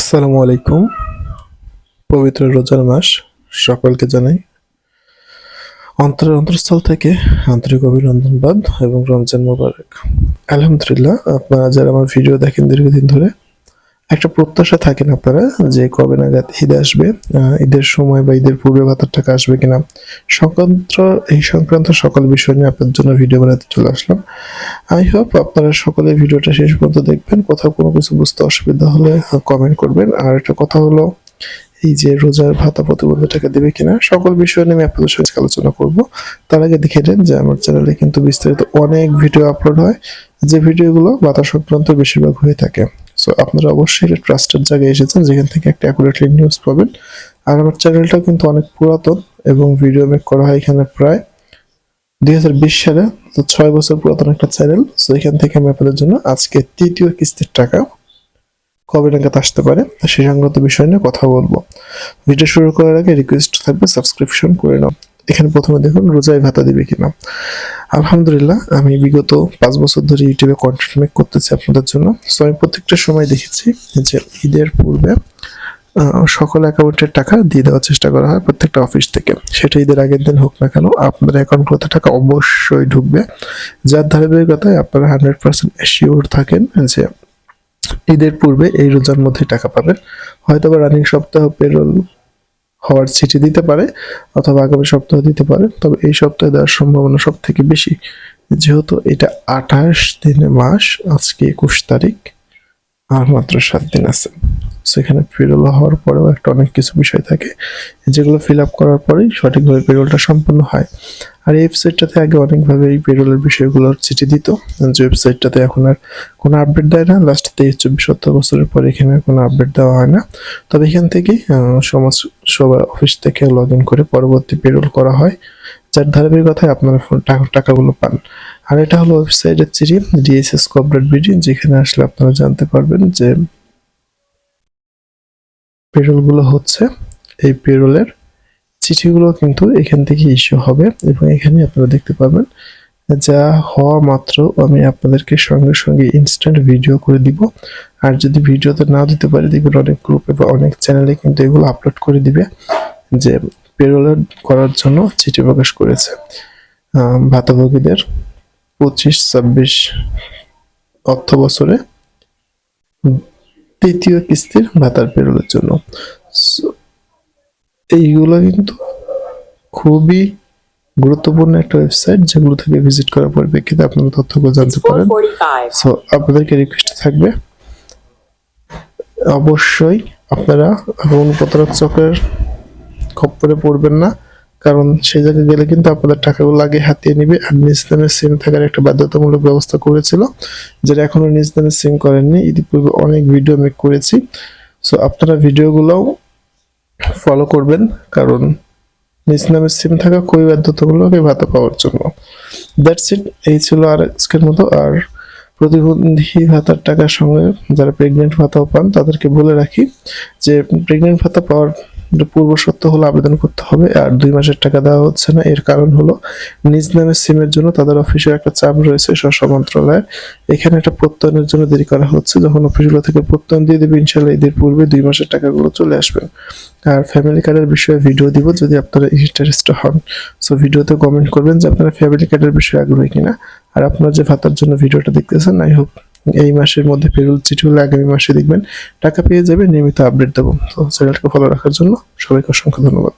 আসসালামু আলাইকুম। পবিত্র রোজার মাস, সকলকে জানাই অন্তরের অন্তরস্থল থেকে আন্তরিক অভিনন্দনবাদ এবং রমজান মোবারক। আলহামদুলিল্লাহ, আপনারা যারা আমার ভিডিও দেখেন দীর্ঘদিন ধরে একটা প্রত্যাশা থাকেন আপনারা যে কবে নাগাদ ঈদ আসবে ঈদের সময় বা ঈদের পূর্বে ভাতার টাকা আসবে কিনা। সংক্রান্ত, এই সংক্রান্ত সকল বিষয় নিয়ে আপনার জন্য ভিডিও বানাতে চলে আসলাম। আই হোপ আপনারা সকলে ভিডিওটা শেষ পর্যন্ত দেখবেন। কোথাও কোনো কিছু বুঝতে অসুবিধা হলে কমেন্ট করবেন। আর একটা কথা হলো, এই যে রোজার ভাতা প্রতিবন্ধ টাকা দেবে কিনা, সকল বিষয় নিয়ে আমি আপনাদের সঙ্গে আলোচনা করব। তার আগে দেখে নেন যে আমার চ্যানেলে কিন্তু বিস্তারিত অনেক ভিডিও আপলোড হয়। যে ভিডিওগুলো ভাতা সংক্রান্ত বেশিরভাগ হয়ে থাকে। সো আপনারা অবশ্যই একটা ট্রাস্টেড জায়গায় এসেছেন, যেখান থেকে একটা অ্যাকুরেটলি নিউজ পাবেন। আর আমার চ্যানেলটাও কিন্তু অনেক পুরাতন এবং ভিডিও মেক করা হয় এখানে প্রায় দুই হাজার বিশ সালে। তো ছয় বছর পুরাতন একটা চ্যানেল সো এখান থেকে আমি আপনাদের জন্য আজকে তৃতীয় কিস্তির টাকা কবে নাগাদ আসতে পারে সেই সংক্রান্ত বিষয় নিয়ে কথা বলব। ভিডিও শুরু করার আগে রিকোয়েস্ট থাকবে সাবস্ক্রিপশন করে নাও। এখানে প্রথমে দেখুন রোজায় ভাতা দিবে কিনা। আলহামদুলিল্লাহ, আমি বিগত পাঁচ বছর ধরে ইউটিউবে কন্টেন্ট মেক করতেছি আপনাদের জন্য। সো আমি প্রত্যেকটা সময় দেখেছি যে ঈদের পূর্বে সকল অ্যাকাউন্টের টাকা দিয়ে দেওয়ার চেষ্টা করা হয় প্রত্যেকটা অফিস থেকে। সেটা ঈদের আগের দিন হোক না কেন, আপনার অ্যাকাউন্টগুলোতে টাকা অবশ্যই ঢুকবে। যার ধারাবাহিকতায় আপনারা হান্ড্রেড পার্সেন্ট এশিওর থাকেন যে ঈদের পূর্বে এই রোজার মধ্যে টাকা পাবেন। হয়তো বা রানিং সপ্তাহ পেরোল হওয়ার চিঠি দিতে পারে অথবা আগামী সপ্তাহে দিতে পারে। তবে এই সপ্তাহে দেওয়ার সম্ভাবনা সব থেকে বেশি, যেহেতু এটা আঠাশ দিনে মাস, আজকে একুশ তারিখ, আর মাত্র সাত দিন আছে। সেখানে পেরোল হওয়ার পরেও একটা অনেক কিছু বিষয় থাকে, যেগুলো ফিল আপ করার পরেই সঠিকভাবে পেরোলটা সম্পন্ন হয়। আর এই ওয়েবসাইটটাতে আগে অনেকভাবে এই পেরোলের বিষয়গুলোর চিঠি দিত, যে ওয়েবসাইটটাতে এখন আর কোনো আপডেট দেয় না। লাস্ট তেইশ, চব্বিশ, সত্তর বছরের পর এখানে কোনো আপডেট দেওয়া হয় না। তবে এখান থেকেই সমাজ সেবা অফিস থেকে লগ ইন করে পরবর্তী পেরোল করা হয়। যার ধারাবাহিকতায় আপনারা টাকা- টাকাগুলো পান। আর এটা হলো ওয়েবসাইটের চিঠি ডিএসএস কর্পোরেট বিডি যেখানে আসলে আপনারা জানতে পারবেন যে পেরোলগুলো হচ্ছে এই পেরোলের চিঠিগুলো কিন্তু এখান থেকে ইস্যু হবে এবং এখানে আপনারা দেখতে পাবেন যা হওয়া মাত্র আমি আপনাদেরকে সঙ্গে সঙ্গে ইনস্ট্যান্ট ভিডিও করে দিব। আর যদি ভিডিওতে না দিতে পারি, দেখবেন অনেক গ্রুপে বা অনেক চ্যানেলে কিন্তু এগুলো আপলোড করে দিবে যে পেরোলের করার জন্য চিঠি প্রকাশ করেছে। ভাতাভোগীদের পঁচিশ, ছাব্বিশ অর্থ বছরে তৃতীয় কিস্তির ভাতার পেরোলের জন্য। এইগুলো কিন্তু খুবই গুরুত্বপূর্ণ একটা ওয়েবসাইট যেগুলো থেকে ভিজিট করার পরিপ্রেক্ষিতে আপনারা তথ্যগুলো জানতে পারেন। সো আপনাদেরকে রিকোয়েস্ট থাকবে অবশ্যই আপনারা কোনো প্রতারক চক্রের খপ্পরে পড়বেন না। কারণ সেই জায়গায় গেলে কিন্তু আপনাদের টাকাগুলো আগে হাতিয়ে নিবে আর নিজ নামে সিম থাকার একটা বাধ্যতামূলক ব্যবস্থা করেছিল, যেটা এখনও নিজ নামে সিম করেননি। ইতিপূর্বে অনেক ভিডিও মেক করেছি। সো আপনারা ভিডিওগুলোও ফলো করবেন, কারণ নিজ নামে সিম থাকা খুবই বাধ্যতামূলক এই ভাতা পাওয়ার জন্য। দ্যাটস ইট এই ছিল আর আজকের মতো। আর প্রতিবন্ধী ভাতার টাকার সঙ্গে যারা প্রেগনেন্ট ভাতাও পান, তাদেরকে বলে রাখি যে প্রেগনেন্ট ভাতা পাওয়ার যে পূর্ব শর্ত হলো আবেদন করতে হবে, আর দুই মাসের টাকা দেওয়া হচ্ছে না। এর কারণ হলো নিজ নামে সিমের জন্য তাদের অফিসের একটা চাপ রয়েছে স্বরাষ্ট্র মন্ত্রণালয়ের। এখানে একটা প্রত্যয়নের জন্য দেরি করা হচ্ছে, যখন অফিসগুলো থেকে প্রত্যয়ন দিয়ে দেবে ইনশাল্লাহ ঈদের পূর্বে দুই মাসের টাকাগুলো চলে আসবে। আর ফ্যামিলি কার্ডের বিষয়ে ভিডিও দিব, যদি আপনারা ইন্টারেস্ট হন। সো ভিডিওতে কমেন্ট করবেন যে আপনারা ফ্যামিলি কার্ডের বিষয়ে আগ্রহী কিনা। আর আপনারা যে ভাতার জন্য ভিডিওটা দেখতেছেন, আই হোপ এই মাসের মধ্যে ফেরুল চিঠি হলে আগামী মাসে দেখবেন টাকা পেয়ে যাবে নিয়মিত আপডেট দেবো। তো চ্যানেলটাকে ফলো রাখার জন্য সবাইকে অসংখ্য ধন্যবাদ।